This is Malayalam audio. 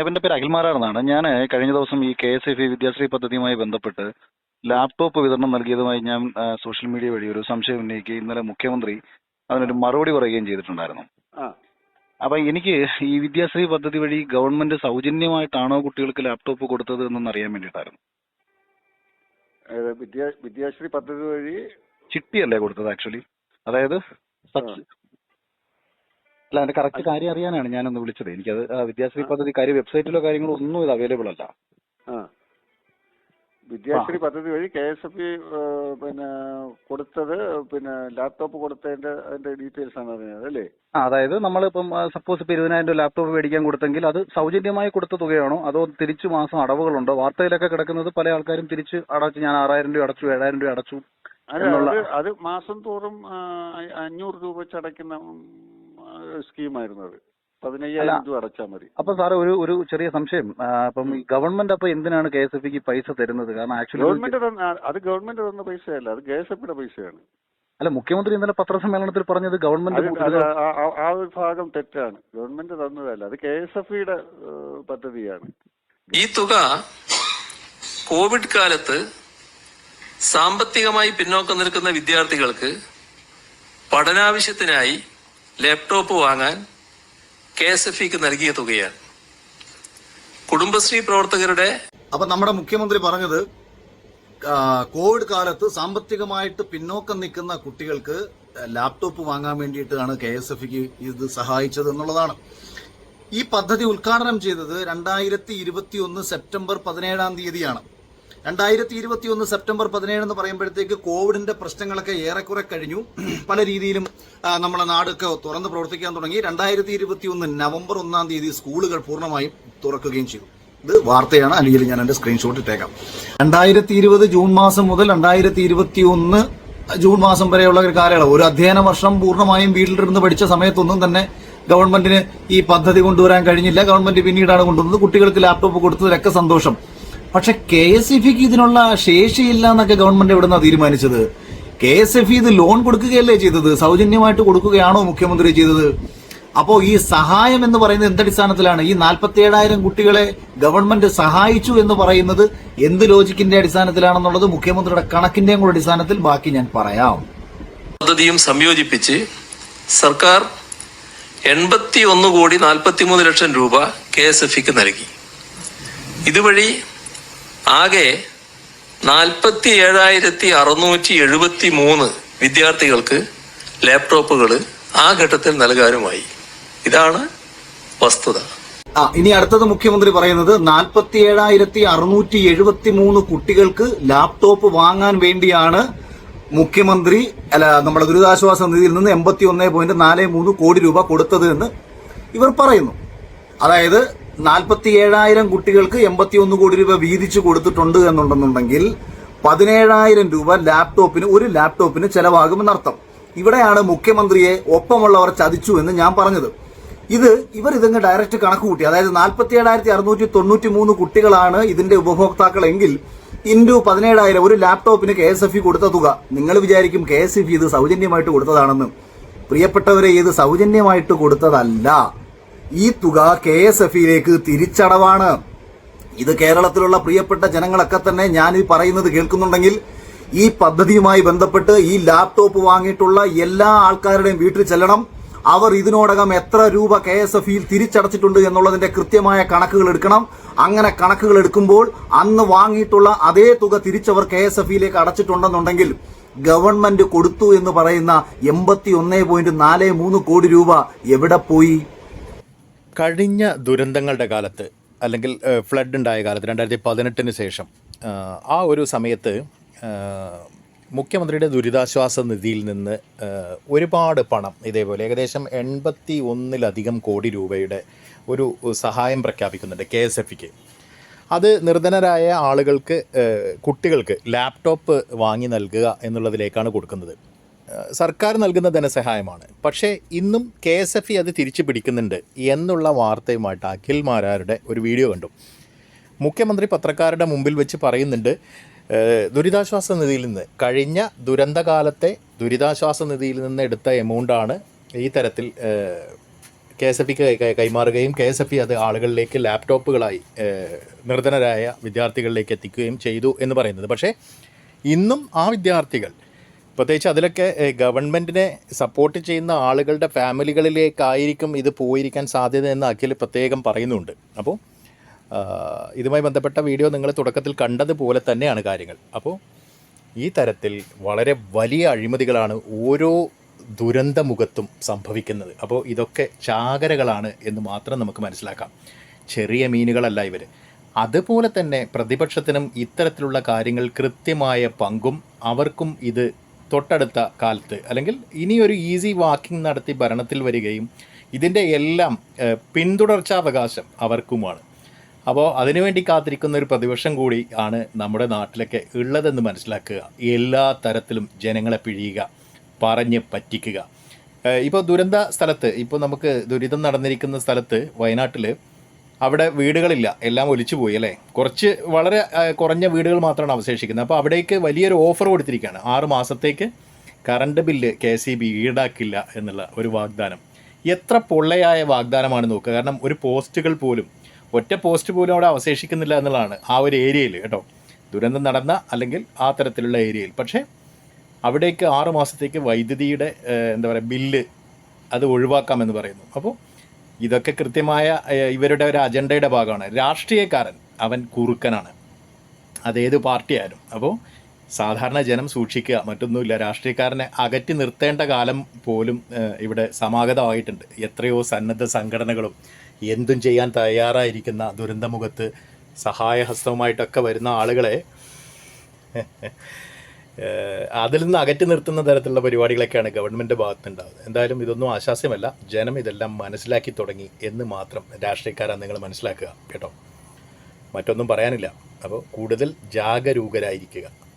എന്റെ പേര് അഖിൽമാരാണെന്നാണ്. ഞാൻ കഴിഞ്ഞ ദിവസം ഈ കെ എസ് എഫ് വിദ്യാശ്രീ പദ്ധതിയുമായി ബന്ധപ്പെട്ട് ലാപ്ടോപ്പ് വിതരണം നൽകിയതുമായി ഞാൻ സോഷ്യൽ മീഡിയ വഴി ഒരു സംശയം ഉന്നയിക്കുകയും ഇന്നലെ മുഖ്യമന്ത്രി അതിനൊരു മറുപടി പറയുകയും ചെയ്തിട്ടുണ്ടായിരുന്നു. അപ്പൊ എനിക്ക് ഈ വിദ്യാശ്രീ പദ്ധതി വഴി ഗവൺമെന്റ് സൗജന്യമായിട്ടാണോ കുട്ടികൾക്ക് ലാപ്ടോപ്പ് കൊടുത്തത് എന്നൊന്ന് അറിയാൻ വേണ്ടിയിട്ടായിരുന്നു വിദ്യാശ്രീ പദ്ധതി വഴി ചിട്ടിയല്ലേ കൊടുത്തത് ആക്ച്വലി? അതായത് അല്ല അതിന്റെ കറക്റ്റ് കാര്യം അറിയാനാണ് ഞാൻ ഒന്ന് വിളിച്ചത്. എനിക്കത് ആ, വിദ്യാശ്രീ പദ്ധതി കാര്യം വെബ്സൈറ്റിലോ കാര്യങ്ങളോ ഒന്നും ഇത് അവൈലബിൾ അല്ല. ആ. വിദ്യാശ്രീ പദ്ധതി വഴി കെ എസ് എഫ് പിന്നെ കൊടുത്തത് പിന്നെ ലാപ്ടോപ്പ് കൊടുത്തതിന്റെ അതിന്റെ ഡീറ്റെയിൽസ് ആണ് അറിഞ്ഞത് അല്ലേ? ആ, അതായത് നമ്മളിപ്പം സപ്പോസ് ഇപ്പൊ ഇരുപതിനായിരം രൂപ ലാപ്ടോപ്പ് മേടിക്കാൻ കൊടുത്തെങ്കിൽ അത് സൗജന്യമായി കൊടുത്ത തുകയാണോ? അതോ തിരിച്ചു മാസം അടവുകളുണ്ടോ? വാർത്തയിലൊക്കെ കിടക്കുന്നത് പല ആൾക്കാരും തിരിച്ച് അടച്ചു ഞാൻ ആറായിരം രൂപ അടച്ചു ഏഴായിരം രൂപ അടച്ചു അല്ല എന്നുള്ള- അത് അത് മാസം തോറും ആ, അ- അഞ്ഞൂറ് രൂപ വെച്ച് അടയ്ക്കുന്ന സ്കീമായിരുന്നു അത്. പതിനയ്യായിരം രൂപ അടച്ചാൽ മതി. അപ്പൊ സാറ് ഒരു ഒരു ചെറിയ സംശയം. ആ, അപ്പം ഈ ഗവൺമെന്റ് അപ്പൊ എന്തിനാണ് കെ എസ് എഫ് ഇക്ക് പൈസ തരുന്നത്? കാരണം ആക്ച്വലി ഗവൺമെന്റ് തന്ന അത് ഗവൺമെന്റ് തന്ന പൈസയല്ല അത് കെ എസ് എഫ് പൈസയാണ്. അല്ല മുഖ്യമന്ത്രി ഇന്നലെ പത്രസമ്മേളനത്തിൽ പറഞ്ഞത് ഗവൺമെന്റ് ആ- ആ- ആ ഒരു ഭാഗം തെറ്റാണ്. ഗവൺമെന്റ് തന്നതല്ല അത് കെ എസ് എഫ് പദ്ധതിയാണ്. ഈ തുക കോവിഡ് കാലത്ത് സാമ്പത്തികമായി പിന്നോക്കം നിൽക്കുന്ന വിദ്യാർത്ഥികൾക്ക് പഠനാവശ്യത്തിനായി ലാപ്ടോപ്പ് വാങ്ങാൻ കെ എസ് എഫ് ഇക്ക് നൽകിയ തുകയാണ്. കുടുംബശ്രീ പ്രവർത്തകരുടെ അപ്പൊ നമ്മുടെ മുഖ്യമന്ത്രി പറഞ്ഞത് കോവിഡ് കാലത്ത് സാമ്പത്തികമായിട്ട് പിന്നോക്കം നിൽക്കുന്ന കുട്ടികൾക്ക് ലാപ്ടോപ്പ് വാങ്ങാൻ വേണ്ടിയിട്ടാണ് കെ എസ് എഫ് ഇത് സഹായിച്ചത് എന്നുള്ളതാണ്. ഈ പദ്ധതി ഉദ്ഘാടനം ചെയ്തത് രണ്ടായിരത്തി ഇരുപത്തി ഒന്ന് സെപ്റ്റംബർ പതിനേഴാം തീയതിയാണ്. രണ്ടായിരത്തി ഇരുപത്തി ഒന്ന് സെപ്റ്റംബർ പതിനേഴ് എന്ന് പറയുമ്പോഴത്തേക്ക് കോവിഡിന്റെ പ്രശ്നങ്ങളൊക്കെ ഏറെക്കുറെ കഴിഞ്ഞു. പല രീതിയിലും നമ്മളെ നാടൊക്കെ തുറന്ന് പ്രവർത്തിക്കാൻ തുടങ്ങി. രണ്ടായിരത്തി ഇരുപത്തി ഒന്ന് നവംബർ ഒന്നാം തീയതി സ്കൂളുകൾ പൂർണമായും തുറക്കുകയും ചെയ്തു. ഇത് വാർത്തയാണ്. അല്ലെങ്കിൽ ഞാൻ എന്റെ സ്ക്രീൻഷോട്ട് ഇട്ടേക്കാം. രണ്ടായിരത്തി ഇരുപത് ജൂൺ മാസം മുതൽ രണ്ടായിരത്തി ഇരുപത്തി ഒന്ന് ജൂൺ മാസം വരെയുള്ള ഒരു കാലയളവ്. ഒരു അധ്യയന വർഷം പൂർണമായും വീട്ടിലിരുന്ന് പഠിച്ച സമയത്തൊന്നും തന്നെ ഗവൺമെന്റിന് ഈ പദ്ധതി കൊണ്ടുവരാൻ കഴിഞ്ഞില്ല. ഗവൺമെന്റ് പിന്നീടാണ് കൊണ്ടുവന്നത്. കുട്ടികൾക്ക് ലാപ്ടോപ്പ് കൊടുത്തതിലൊക്കെ സന്തോഷം. പക്ഷെ കെ എസ് ഇ ഫിക്ക് ഇതിനുള്ള ശേഷിയില്ല എന്നൊക്കെ ഗവൺമെന്റ് എവിടുന്നാ തീരുമാനിച്ചത്? കെ എസ് എഫ് ഇത് ലോൺ കൊടുക്കുകയല്ലേ ചെയ്തത്? സൗജന്യമായിട്ട് കൊടുക്കുകയാണോ മുഖ്യമന്ത്രി ചെയ്തത്? അപ്പോ ഈ സഹായം എന്ന് പറയുന്നത് എന്തടിസ്ഥാനത്തിലാണ്? ഈ നാൽപ്പത്തി ഏഴായിരം കുട്ടികളെ ഗവൺമെന്റ് സഹായിച്ചു എന്ന് പറയുന്നത് എന്ത് ലോജിക്കിന്റെ അടിസ്ഥാനത്തിലാണെന്നുള്ളത് മുഖ്യമന്ത്രിയുടെ കണക്കിന്റെയും കൂടെ അടിസ്ഥാനത്തിൽ ബാക്കി ഞാൻ പറയാം. പദ്ധതിയും സംയോജിപ്പിച്ച് സർക്കാർ എൺപത്തി ഒന്ന് കോടി നാൽപ്പത്തി മൂന്ന് ലക്ഷം രൂപ കെ എസ് എഫ് ഇക്ക് നൽകി. ഇതുവഴി ആകെ നാൽപ്പത്തി ഏഴായിരത്തി അറുന്നൂറ്റി എഴുപത്തി മൂന്ന് വിദ്യാർത്ഥികൾക്ക് ലാപ്ടോപ്പുകൾ ആ ഘട്ടത്തിൽ നൽകാനുമായി. ഇതാണ് വസ്തുത. ഇനി അടുത്തത് മുഖ്യമന്ത്രി പറയുന്നത് നാൽപ്പത്തി ഏഴായിരത്തി അറുന്നൂറ്റി എഴുപത്തി മൂന്ന് കുട്ടികൾക്ക് ലാപ്ടോപ്പ് വാങ്ങാൻ വേണ്ടിയാണ് മുഖ്യമന്ത്രി അല്ല നമ്മുടെ ദുരിതാശ്വാസ നിധിയിൽ നിന്ന് എൺപത്തി ഒന്ന് പോയിന്റ് നാല് മൂന്ന് കോടി രൂപ കൊടുത്തത് എന്ന് ഇവർ പറയുന്നു. അതായത് നാൽപ്പത്തി ഏഴായിരം കുട്ടികൾക്ക് എൺപത്തി ഒന്ന് കോടി രൂപ വീതിച്ചു കൊടുത്തിട്ടുണ്ട് എന്നുണ്ടെന്നുണ്ടെങ്കിൽ പതിനേഴായിരം രൂപ ലാപ്ടോപ്പിന് ഒരു ലാപ്ടോപ്പിന് ചെലവാകുമെന്നർത്ഥം ഇവിടെയാണ് മുഖ്യമന്ത്രിയെ ഒപ്പമുള്ളവർ ചതിച്ചു എന്ന് ഞാൻ പറഞ്ഞത്. ഇത് ഇവർ ഇതങ്ങ് ഡയറക്റ്റ് കണക്ക് കൂട്ടി. അതായത് നാൽപ്പത്തി ഏഴായിരത്തി അറുന്നൂറ്റി തൊണ്ണൂറ്റി മൂന്ന് കുട്ടികളാണ് ഇതിന്റെ ഉപഭോക്താക്കളെങ്കിൽ ഇൻഡു പതിനേഴായിരം ഒരു ലാപ്ടോപ്പിന് കെ എസ് എഫ് ഇ കൊടുത്ത തുക. നിങ്ങൾ വിചാരിക്കും കെ എസ് എഫ് ഇത് സൗജന്യമായിട്ട് കൊടുത്തതാണെന്ന്. പ്രിയപ്പെട്ടവരെ ഇത് സൗജന്യമായിട്ട് കൊടുത്തതല്ല. ഈ തുക കെ എസ് എഫ് ഇയിലേക്ക് തിരിച്ചടവാണ്. ഇത് കേരളത്തിലുള്ള പ്രിയപ്പെട്ട ജനങ്ങളൊക്കെ തന്നെ ഞാൻ ഈ പറയുന്നത് കേൾക്കുന്നുണ്ടെങ്കിൽ ഈ പദ്ധതിയുമായി ബന്ധപ്പെട്ട് ഈ ലാപ്ടോപ്പ് വാങ്ങിയിട്ടുള്ള എല്ലാ ആൾക്കാരുടെയും വീട്ടിൽ ചെല്ലണം. അവർ ഇതിനോടകം എത്ര രൂപ കെ എസ് എഫ് ഇയിൽ തിരിച്ചടച്ചിട്ടുണ്ട് എന്നുള്ളതിന്റെ കൃത്യമായ കണക്കുകൾ എടുക്കണം. അങ്ങനെ കണക്കുകൾ എടുക്കുമ്പോൾ അന്ന് വാങ്ങിയിട്ടുള്ള അതേ തുക തിരിച്ചവർ കെ എസ് എഫ് ഇയിലേക്ക് അടച്ചിട്ടുണ്ടെന്നുണ്ടെങ്കിൽ ഗവൺമെന്റ് കൊടുത്തു എന്ന് പറയുന്ന എൺപത്തി ഒന്നേ പോയിന്റ് നാല് മൂന്ന് കോടി രൂപ എവിടെ പോയി? കഴിഞ്ഞ ദുരന്തങ്ങളുടെ കാലത്ത് അല്ലെങ്കിൽ ഫ്ലഡ് ഉണ്ടായ കാലത്ത് രണ്ടായിരത്തി പതിനെട്ടിന് ശേഷം ആ ഒരു സമയത്ത് മുഖ്യമന്ത്രിയുടെ ദുരിതാശ്വാസ നിധിയിൽ നിന്ന് ഒരുപാട് പണം ഇതേപോലെ ഏകദേശം എൺപത്തി ഒന്നിലധികം കോടി രൂപയുടെ ഒരു സഹായം പ്രഖ്യാപിക്കുന്നുണ്ട് കെ എസ് എഫ് അത് നിർധനരായ ആളുകൾക്ക് കുട്ടികൾക്ക് ലാപ്ടോപ്പ് വാങ്ങി നൽകുക എന്നുള്ളതിലേക്കാണ് കൊടുക്കുന്നത്. സർക്കാർ നൽകുന്ന ധനസഹായമാണ്. പക്ഷേ ഇന്നും കെ എസ് എഫ് ഇ അത് തിരിച്ചു പിടിക്കുന്നുണ്ട് എന്നുള്ള വാർത്തയുമായിട്ട് അഖിൽ മാരാരുടെ ഒരു വീഡിയോ കണ്ടു. മുഖ്യമന്ത്രി പത്രക്കാരുടെ മുമ്പിൽ വെച്ച് പറയുന്നുണ്ട് ദുരിതാശ്വാസ നിധിയിൽ നിന്ന് കഴിഞ്ഞ ദുരന്തകാലത്തെ ദുരിതാശ്വാസ നിധിയിൽ നിന്ന് എടുത്ത എമൗണ്ടാണ് ഈ തരത്തിൽ കെ എസ് എഫ് ഇക്ക് കൈമാറുകയും കെ എസ് എഫ് ഇ അത് ആളുകളിലേക്ക് ലാപ്ടോപ്പുകളായി നിർധനരായ വിദ്യാർത്ഥികളിലേക്ക് എത്തിക്കുകയും ചെയ്തു എന്ന് പറയുന്നത്. പക്ഷേ ഇന്നും ആ വിദ്യാർത്ഥികൾ പ്രത്യേകിച്ച് അതിലൊക്കെ ഗവൺമെന്റിനെ സപ്പോർട്ട് ചെയ്യുന്ന ആളുകളുടെ ഫാമിലികളിലേക്കായിരിക്കും ഇത് പോയിരിക്കാൻ സാധ്യത എന്ന് അഖിൽ പ്രത്യേകം പറയുന്നുണ്ട്. അപ്പോൾ ഇതുമായി ബന്ധപ്പെട്ട വീഡിയോ നിങ്ങൾ തുടക്കത്തിൽ കണ്ടതുപോലെ തന്നെയാണ് കാര്യങ്ങൾ. അപ്പോൾ ഈ തരത്തിൽ വളരെ വലിയ അഴിമതികളാണ് ഓരോ ദുരന്തമുഖത്തും സംഭവിക്കുന്നത്. അപ്പോൾ ഇതൊക്കെ ചാകരകളാണ് എന്ന് മാത്രം നമുക്ക് മനസ്സിലാക്കാം. ചെറിയ മീനുകളല്ല ഇവർ അതുപോലെ തന്നെ പ്രതിപക്ഷത്തിനും ഇത്തരത്തിലുള്ള കാര്യങ്ങൾ കൃത്യമായ പങ്കും അവർക്കും ഇത് തൊട്ടടുത്ത കാലത്ത് അല്ലെങ്കിൽ ഇനിയൊരു ഈസി വാക്കിംഗ് നടത്തി ഭരണത്തിൽ വരികയും ഇതിന്റെ എല്ലാം പിന്തുടർച്ചാവകാശം അവർക്കുമാണ്. അപ്പോൾ അതിനുവേണ്ടി കാത്തിരിക്കുന്ന ഒരു പ്രതിപക്ഷം കൂടി ആണ് നമ്മുടെ നാട്ടിലൊക്കെ ഉള്ളതെന്ന് മനസ്സിലാക്കുക. എല്ലാ തരത്തിലും ജനങ്ങളെ പിഴിയുക പറഞ്ഞ് പറ്റിക്കുക. ഇപ്പോൾ ദുരന്ത സ്ഥലത്ത് ഇപ്പോൾ നമുക്ക് ദുരിതം നടന്നിരിക്കുന്ന സ്ഥലത്ത് വയനാട്ടിൽ അവിടെ വീടുകളില്ല. എല്ലാം ഒലിച്ചു പോയി അല്ലേ? കുറച്ച് വളരെ കുറഞ്ഞ വീടുകൾ മാത്രമാണ് അവശേഷിക്കുന്നത്. അപ്പോൾ അവിടേക്ക് വലിയൊരു ഓഫർ കൊടുത്തിരിക്കുകയാണ്. ആറ് മാസത്തേക്ക് current bill K C B ഈടാക്കില്ല എന്നുള്ള ഒരു വാഗ്ദാനം. എത്ര പൊള്ളയായ വാഗ്ദാനമാണ് നോക്കുക. കാരണം ഒരു പോസ്റ്റുകൾ പോലും ഒറ്റ പോസ്റ്റ് പോലും അവിടെ അവശേഷിക്കുന്നില്ല എന്നുള്ളതാണ് ആ ഒരു ഏരിയയിൽ കേട്ടോ. ദുരന്തം നടന്ന അല്ലെങ്കിൽ ആ തരത്തിലുള്ള ഏരിയയിൽ. പക്ഷേ അവിടേക്ക് ആറ് മാസത്തേക്ക് വൈദ്യുതിയുടെ എന്താ പറയുക ബില്ല് അത് ഒഴിവാക്കാമെന്ന് പറയുന്നു. അപ്പോൾ ഇതൊക്കെ കൃത്യമായ ഇവരുടെ ഒരു അജണ്ടയുടെ ഭാഗമാണ്. രാഷ്ട്രീയക്കാരൻ അവൻ കുറുക്കനാണ്. അതേത് പാർട്ടിയായാലും. അപ്പോൾ സാധാരണ ജനം സൂക്ഷിക്കുക മറ്റൊന്നുമില്ല. രാഷ്ട്രീയക്കാരനെ അകറ്റി നിർത്തേണ്ട കാലം പോലും ഇവിടെ സമാഗതമായിട്ടുണ്ട്. എത്രയോ സന്നദ്ധ സംഘടനകളും എന്തും ചെയ്യാൻ തയ്യാറായിരിക്കുന്ന ദുരന്തമുഖത്ത് സഹായഹസ്തവുമായിട്ടൊക്കെ വരുന്ന ആളുകളെ അതിൽ നിന്ന് അകറ്റി നിർത്തുന്ന തരത്തിലുള്ള പരിപാടികളൊക്കെയാണ് ഗവൺമെന്റ് ഭാഗത്തുണ്ടാകുന്നത് എന്തായാലും ഇതൊന്നും ആശാസ്യമല്ല ജനം ഇതെല്ലാം മനസ്സിലാക്കി തുടങ്ങി എന്ന് മാത്രം രാഷ്ട്രീയക്കാരാണ് നിങ്ങൾ മനസ്സിലാക്കുക കേട്ടോ? മറ്റൊന്നും പറയാനില്ല. അപ്പോൾ കൂടുതൽ ജാഗരൂകരായിരിക്കുക.